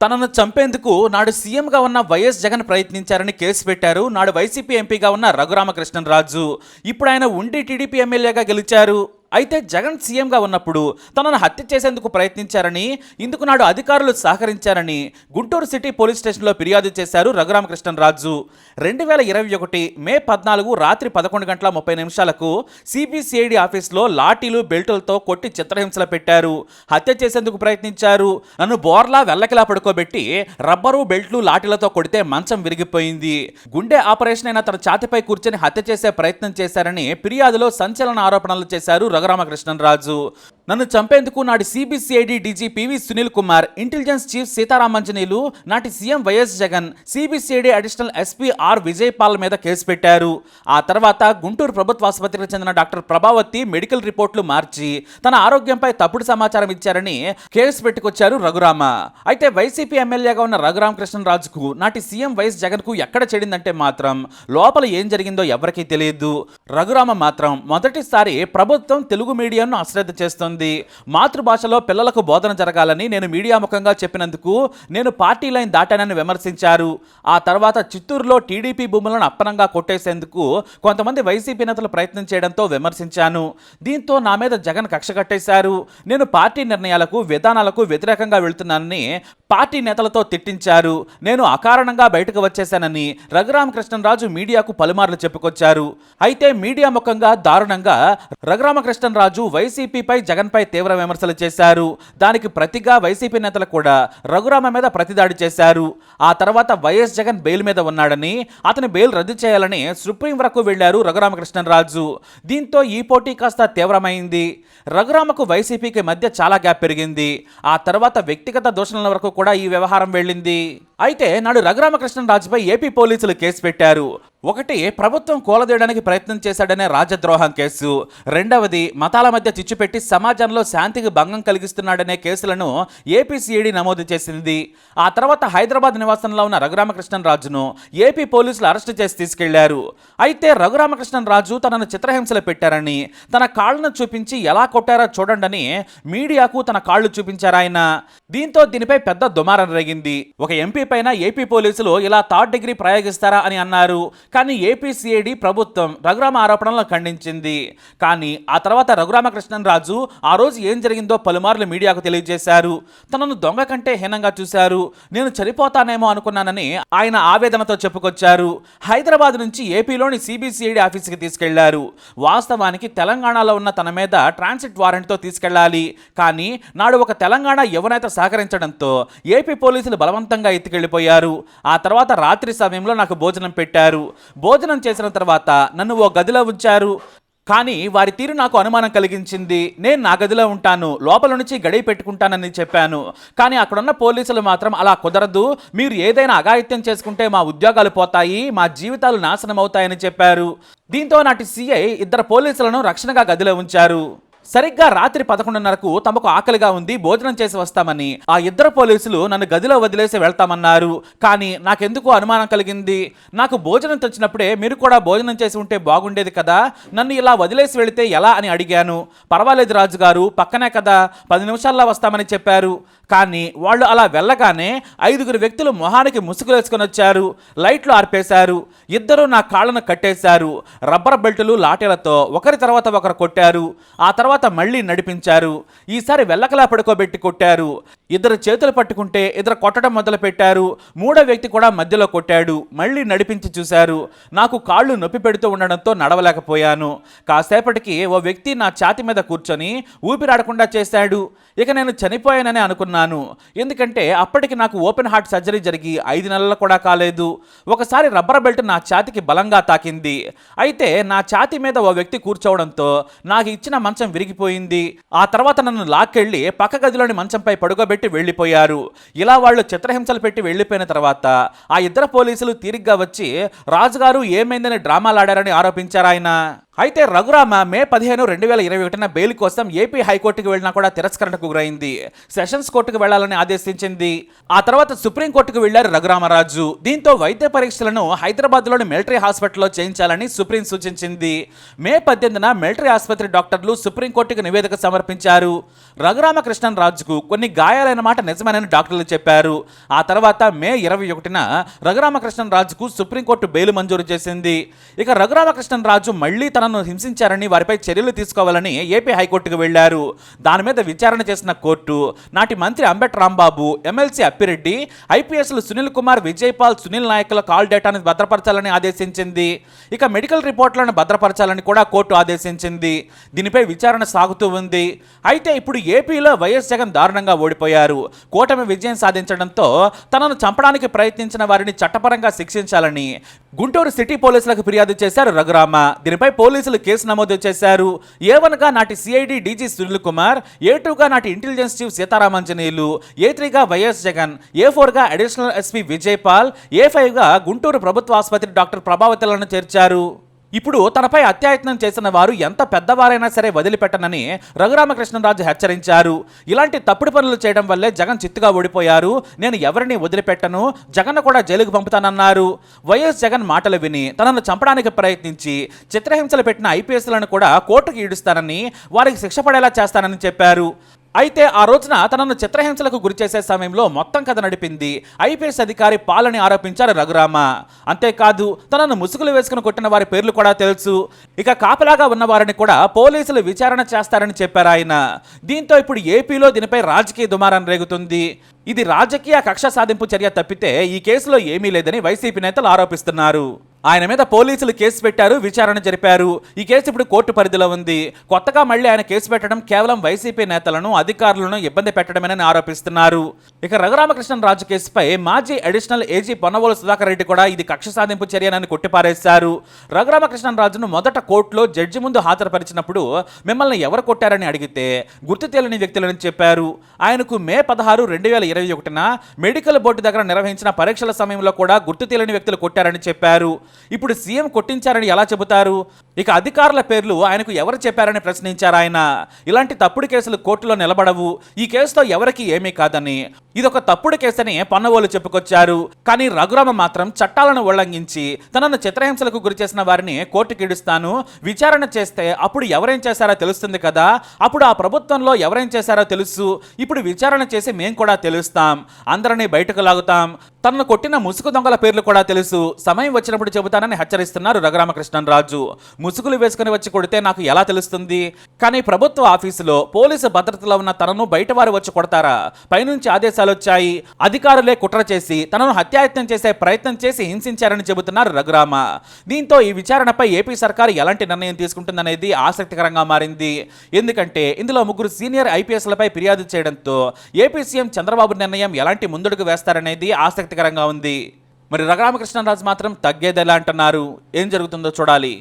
తనను చంపేందుకు నాడు సీఎంగా ఉన్న వైఎస్ జగన్ ప్రయత్నించారని కేసు పెట్టారు. నాడు వైసీపీ ఎంపీగా ఉన్న రఘురామకృష్ణరాజు ఇప్పుడు ఆయన ఉండి టీడీపీ ఎమ్మెల్యేగా గెలిచారు. అయితే జగన్ సీఎంగా ఉన్నప్పుడు తనను హత్య చేసేందుకు ప్రయత్నించారని ఇందుకు నాడు అధికారులు సహకరించారని గుంటూరు సిటీ పోలీస్ స్టేషన్లో ఫిర్యాదు చేశారు రఘురామకృష్ణరాజు. రెండు వేల ఇరవై ఒకటి మే పద్నాలుగు రాత్రి పదకొండు గంటల ముప్పై నిమిషాలకు సిబిసిఐడి ఆఫీస్లో లాఠీలు బెల్టులతో కొట్టి చిత్రహింసలు పెట్టారు. హత్య చేసేందుకు ప్రయత్నించారు. నన్ను బోర్లా వెల్లకిలా పడుకోబెట్టి రబ్బరు బెల్ట్లు లాఠీలతో కొడితే మంచం విరిగిపోయింది. గుండె ఆపరేషన్ అయిన తన ఛాతిపై కూర్చొని హత్య చేసే ప్రయత్నం చేశారని ఫిర్యాదులో సంచలన ఆరోపణలు చేశారు రఘురామకృష్ణరాజు నన్ను చంపేందుకు నాటి CBCID DG PV Sunil Kumar intelligence chief Seetharamanjaneyulu నాటి CM YS Jagan CBCID additional SP R Vijaypal మీద కేసు పెట్టారు. ఆ తర్వాత గుంటూరు ప్రభుత్వ ఆసుపత్రికి చెందిన డాక్టర్ ప్రభావతి మెడికల్ రిపోర్ట్లు మార్చి తన ఆరోగ్యంపై తప్పుడు సమాచారం ఇచ్చారని కేసు పెట్టుకొచ్చారు రఘురామ. అయితే వైసీపీ ఎమ్మెల్యేగా ఉన్న రఘురామకృష్ణరాజుకు నాటి సీఎం వైఎస్ జగన్కు ఎక్కడ చెడిందంటే మాత్రం లోపల ఏం జరిగిందో ఎవరికీ తెలియదు. రఘురామ మాత్రం మొదటిసారి ప్రభుత్వం తెలుగు మీడియాను అశ్రద్ధ చేస్తోంది. మాతృభాషలో పిల్లలకు బోధన జరగాలని నేను మీడియా ముఖంగా చెప్పినందుకు నేను పార్టీ లైన్ దాటానని విమర్శించారు. ఆ తర్వాత చిత్తూరులో టీడీపీ భూములను అప్పనంగా కొట్టేసేందుకు కొంతమంది వైసీపీ నేతలు ప్రయత్నం చేయడంతో విమర్శించాను. దీంతో నా మీద జగన్ కక్ష కట్టేశారు. నేను పార్టీ నిర్ణయాలకు విధానాలకు వ్యతిరేకంగా వెళుతున్నానని పార్టీ నేతలతో తిట్టించారు. నేను అకారణంగా బయటకు వచ్చేశానని రఘురామకృష్ణరాజు మీడియాకు పలుమార్లు చెప్పుకొచ్చారు. అయితే మీడియా ముఖంగా దారుణంగా రఘురామకృష్ణరాజు వైసీపీపై జగన్పై తీవ్ర విమర్శలు చేశారు. దానికి ప్రతిగా వైసీపీ నేతలు కూడా రఘురామ మీద ప్రతిదాడి చేశారు. ఆ తర్వాత వైఎస్ జగన్ బెయిల్ మీద ఉన్నాడని అతని బెయిల్ రద్దు చేయాలని సుప్రీం వరకు వెళ్ళారు రఘురామకృష్ణరాజు. దీంతో ఈ పోటీ కాస్త తీవ్రమైంది. రఘురామకు వైసీపీకి మధ్య చాలా గ్యాప్ పెరిగింది. ఆ తర్వాత వ్యక్తిగత దూషణల వరకు కూడా ఈ వ్యవహారం వెళ్ళింది. అయితే నాడు రఘురామకృష్ణరాజుపై ఏపీ పోలీసులు కేసు పెట్టారు. ఒకటి ప్రభుత్వం కూలదీయడానికి ప్రయత్నం చేశాడనే రాజద్రోహం కేసు. రెండవది మతాల మధ్య చిచ్చుపెట్టి సమాజంలో శాంతికి భంగం కలిగిస్తున్నాడనే కేసులను ఏపీసీఈడి నమోదు చేసింది. ఆ తర్వాత హైదరాబాద్ నివాసంలో ఉన్న రఘురామకృష్ణరాజును ఏపీ పోలీసులు అరెస్టు చేసి తీసుకెళ్ళారు. అయితే రఘురామకృష్ణరాజు తనను చిత్రహింసలు పెట్టారని తన కాళ్ళను చూపించి ఎలా కొట్టారో చూడండని మీడియాకు తన కాళ్ళు చూపించారాయన. దీంతో దీనిపై పెద్ద దుమారం రేగింది. ఒక ఎంపీ పైన ఏపీ పోలీసులు ఇలా థర్డ్ డిగ్రీ ప్రయోగిస్తారా అని అన్నారు. కానీ ఏపీసీఐడి ప్రభుత్వం రఘురామ ఆరోపణలను ఖండించింది. కానీ ఆ తర్వాత రఘురామకృష్ణరాజు ఆ రోజు ఏం జరిగిందో పలుమార్లు మీడియాకు తెలియజేశారు. తనను దొంగ కంటే హీనంగా చూశారు. నేను చనిపోతానేమో అనుకున్నానని ఆయన ఆవేదనతో చెప్పుకొచ్చారు. హైదరాబాద్ నుంచి ఏపీలోని సిబిసిఐడి ఆఫీస్కి తీసుకెళ్ళారు. వాస్తవానికి తెలంగాణలో ఉన్న తన మీద ట్రాన్సిట్ వారెంట్తో తీసుకెళ్ళాలి. కానీ నాడు ఒక తెలంగాణ యువనేత సహకరించడంతో ఏపీ పోలీసులు బలవంతంగా వెళ్ళిపోయారు ఆ తర్వాత రాత్రి సమయంలో నాకు భోజనం పెట్టారు. భోజనం చేసిన తర్వాత నన్ను ఓ గదిలో ఉంచారు. కానీ వారి తీరు నాకు అనుమానం కలిగించింది. నేను నా గదిలో ఉంటాను. లోపల నుంచి గడియ పెట్టుకుంటానని చెప్పాను. కానీ అక్కడున్న పోలీసులు మాత్రం అలా కుదరదు. మీరు ఏదైనా అఘాయిత్యం చేసుకుంటే మా ఉద్యోగాలు పోతాయి. మా జీవితాలు నాశనం అవుతాయని చెప్పారు. దీంతో నాటి సీఐ ఇద్దరు పోలీసులను రక్షణగా గదిలో ఉంచారు. సరిగ్గా రాత్రి పదకొండున్నరకు తమకు ఆకలిగా ఉంది భోజనం చేసి వస్తామని. ఆ ఇద్దరు పోలీసులు నన్ను గదిలో వదిలేసి వెళ్తామన్నారు. కానీ నాకెందుకు అనుమానం కలిగింది? నాకు భోజనం తెచ్చినప్పుడే మీరు కూడా భోజనం చేసి ఉంటే బాగుండేది కదా? నన్ను ఇలా వదిలేసి వెళితే ఎలా అని అడిగాను. పర్వాలేదు రాజు గారు పక్కనే కదా పది నిమిషాల్లో వస్తామని చెప్పారు. కానీ వాళ్ళు అలా వెళ్ళగానే ఐదుగురు వ్యక్తులు మొహానికి ముసుగులు వేసుకొని వచ్చారు. లైట్లు ఆర్పేశారు. ఇద్దరు నా కాళ్ళను కట్టేశారు. రబ్బర్ బెల్టులు లాఠీలతో ఒకరి తర్వాత ఒకరు కొట్టారు. ఆ తర్వాత మళ్ళీ నడిపించారు. ఈసారి వెళ్ళకలా పడుకోబెట్టి కొట్టారు. ఇద్దరు చేతులు పట్టుకుంటే ఇద్దరు కొట్టడం మొదలు పెట్టారు మూడో వ్యక్తి కూడా మధ్యలో కొట్టాడు. మళ్ళీ నడిపించి చూశారు. నాకు కాళ్ళు నొప్పి పెడుతూ ఉండడంతో నడవలేకపోయాను. కాసేపటికి ఓ వ్యక్తి నా ఛాతి మీద కూర్చొని ఊపిరాడకుండా చేశాడు. ఇక నేను చనిపోయానని అనుకున్నాను. ఎందుకంటే అప్పటికి నాకు ఓపెన్ హార్ట్ సర్జరీ జరిగి ఐదు నెలలు కూడా కాలేదు. ఒకసారి రబ్బర్ బెల్ట్ నా ఛాతికి బలంగా తాకింది. అయితే నా ఛాతి మీద ఓ వ్యక్తి కూర్చోవడంతో నాకు ఇచ్చిన మంచం విరిగిపోయింది ఆ తర్వాత నన్ను లాక్కెళ్ళి పక్క గదిలోని మంచంపై పడుకోబెట్టి వెళ్ళిపోయారు. ఇలా వాళ్ళు చిత్రహింసలు పెట్టి వెళ్ళిపోయిన తర్వాత ఆ ఇద్దరు పోలీసులు తీరిగ్గా వచ్చి రాజుగారు ఏమైందని డ్రామాలాడారని ఆరోపించారు ఆయన అయితే రఘురామ మే పదిహేను రెండు వేల ఇరవై ఒకటిన బెయిల్ కోసం ఏపీ హైకోర్టుకు వెళ్ళినా కూడా తిరస్కరణకు గురైంది. సెషన్స్ కోర్టుకు వెళ్ళాలని ఆదేశించింది. ఆ తర్వాత సుప్రీంకోర్టుకు వెళ్ళారు రఘురామరాజు. దీంతో వైద్య పరీక్షలను హైదరాబాద్లోని మిలిటరీ హాస్పిటల్లో చేయించాలని సుప్రీం సూచించింది. మే పద్దెనిమిదిన మిలిటరీ ఆసుపత్రి డాక్టర్లు సుప్రీంకోర్టుకు నివేదిక సమర్పించారు. రఘురామకృష్ణన్ రాజుకు కొన్ని గాయాలైన మాట నిజమేనని డాక్టర్లు చెప్పారు. ఆ తర్వాత మే ఇరవై ఒకటిన రఘురామకృష్ణన్ రాజుకు సుప్రీంకోర్టు బెయిల్ మంజూరు చేసింది. ఇక రఘురామకృష్ణన్ రాజు మళ్ళీ తన తనను హింసించారని వారిపై చర్యలు తీసుకోవాలని ఏపీ హైకోర్టుకు వెళ్ళారు దాని మీద విచారణ చేసిన కోర్టు నాటి మంత్రి అంబేట్ రాంబాబు ఎమ్మెల్సీ అప్పిరెడ్డి ఐపీఎస్లు సునీల్ కుమార్ విజయపాల్ సునీల్ నాయకుల కాల్ డేటాను భద్రపరచాలని ఆదేశించింది. ఇక మెడికల్ రిపోర్ట్లను భద్రపరచాలని కూడా కోర్టు ఆదేశించింది. దీనిపై విచారణ సాగుతూ ఉంది. అయితే ఇప్పుడు ఏపీలో వైఎస్ జగన్ దారుణంగా ఓడిపోయారు. కూటమి విజయం సాధించడంతో తనను చంపడానికి ప్రయత్నించిన వారిని చట్టపరంగా శిక్షించాలని గుంటూరు సిటీ పోలీసులకు ఫిర్యాదు చేశారు రఘురామ. దీనిపై పోలీసులు కేసు నమోదు చేశారు. ఏ వన్గా నాటి CID DG Sunil Kumar A టూగా నాటి ఇంటెలిజెన్స్ చీఫ్ సీతారామాంజనేయులు ఏ త్రీగా వైఎస్ జగన్ ఏ ఫోర్గా అడిషనల్ ఎస్పీ విజయపాల్ ఏ ఫైవ్గా గుంటూరు ప్రభుత్వ ఆసుపత్రి డాక్టర్ ప్రభావతులను చేర్చారు. ఇప్పుడు తనపై అత్యాయత్నం చేసిన వారు ఎంత పెద్దవారైనా సరే వదిలిపెట్టనని రఘురామకృష్ణరాజు హెచ్చరించారు. ఇలాంటి తప్పుడు పనులు చేయడం వల్లే జగన్ చిత్తుగా ఓడిపోయారు. నేను ఎవరిని వదిలిపెట్టను? జగన్ కూడా జైలుకు పంపుతానన్నారు. వైఎస్ జగన్ మాటలు విని తనను చంపడానికి ప్రయత్నించి చిత్రహింసలు పెట్టిన ఐపీఎస్లను కూడా కోర్టుకు ఈడుస్తానని వారికి శిక్ష పడేలా చేస్తానని చెప్పారు. అయితే ఆ రోజున తనను చిత్రహింసలకు గురి చేసే సమయంలో మొత్తం కథ నడిపింది. ఐపీఎస్ అధికారి పాలని ఆరోపించారు రఘురామ. అంతేకాదు తనను ముసుగులు వేసుకుని కొట్టిన వారి పేర్లు కూడా తెలుసు. ఇక కాపలాగా ఉన్న వారిని కూడా పోలీసులు విచారణ చేస్తారని చెప్పారు ఆయన. దీంతో ఇప్పుడు ఏపీలో దీనిపై రాజకీయ దుమారం రేగుతుంది. ఇది రాజకీయ కక్ష సాధింపు చర్య తప్పితే ఈ కేసులో ఏమీ లేదని వైసీపీ నేతలు ఆరోపిస్తున్నారు. ఆయన మీద పోలీసులు కేసు పెట్టారు విచారణ జరిపారు. ఈ కేసు ఇప్పుడు కోర్టు పరిధిలో ఉంది. కొత్తగా మళ్ళీ ఆయన కేసు పెట్టడం కేవలం వైసీపీ నేతలను అధికారులను ఇబ్బంది పెట్టడమేనని ఆరోపిస్తున్నారు. ఇక రఘురామకృష్ణరాజు కేసుపై మాజీ అడిషనల్ ఏజీ పొన్నవోలు సుధాకర్ రెడ్డి కూడా ఇది కక్ష సాధింపు చర్యనని కొట్టిపారేశారు. రఘురామకృష్ణరాజును మొదట కోర్టులో జడ్జి ముందు హాజరుపరిచినప్పుడు మిమ్మల్ని ఎవరు కొట్టారని అడిగితే గుర్తు తెలియని వ్యక్తులని చెప్పారు. ఆయనకు మే పదహారు రెండు వేల ఇరవై ఒకటిన మెడికల్ బోర్డు దగ్గర నిర్వహించిన పరీక్షల సమయంలో కూడా గుర్తు తెలియని వ్యక్తులు కొట్టారని చెప్పారు. ఇప్పుడు సీఎం కొట్టించారని ఎలా చెబుతారు? ఇక అధికారుల పేర్లు ఆయనకు ఎవరు చెప్పారని ప్రశ్నించారు ఆయన? ఇలాంటి తప్పుడు కేసులు కోర్టులో నిలబడవు. ఈ కేసుతో ఎవరికి ఏమీ కాదని. ఇదొక తప్పుడు కేసని పన్నవోలు చెప్పుకొచ్చారు. కానీ రఘురామ మాత్రం చట్టాలను ఉల్లంఘించి తనను చిత్రహింసలకు గురి చేసిన వారిని కోర్టుకి ఇడుస్తాను విచారణ చేస్తే అప్పుడు ఎవరేం చేశారో తెలుస్తుంది కదా? అప్పుడు ఆ ప్రభుత్వంలో ఎవరేం చేశారో తెలుసు. ఇప్పుడు విచారణ చేసి మేం కూడా తెలుస్తాం. అందరినీ బయటకు లాగుతాం. తనను కొట్టిన ముసుగు దొంగల పేర్లు కూడా తెలుసు. సమయం వచ్చినప్పుడు చెబుతానని హెచ్చరిస్తున్నారు రఘురామకృష్ణన్ రాజు. ముసుగులు వేసుకుని వచ్చి కొడితే నాకు ఎలా తెలుస్తుంది? కానీ ప్రభుత్వ ఆఫీసులో పోలీసు భద్రతలో ఉన్న తనను బయట వారు వచ్చి కొడతారా? పైనుంచి ఆదేశాలు వచ్చాయి. అధికారులే కుట్ర చేసి తనను హత్యాయత్నం చేసే ప్రయత్నం చేసి హింసించారని చెబుతున్నారు రఘురామ. దీంతో ఈ విచారణపై ఏపీ సర్కారు ఎలాంటి నిర్ణయం తీసుకుంటుందనేది ఆసక్తికరంగా మారింది. ఎందుకంటే ఇందులో ముగ్గురు సీనియర్ ఐపీఎస్లపై ఫిర్యాదు చేయడంతో ఏపీ సీఎం చంద్రబాబు నిర్ణయం ఎలాంటి ముందడుగు వేస్తారనేది ఆసక్తికరంగా ఉంది. మరి రఘురామకృష్ణరాజు మాత్రం తగ్గేదెలా అంటున్నారు. ఏం జరుగుతుందో చూడాలి.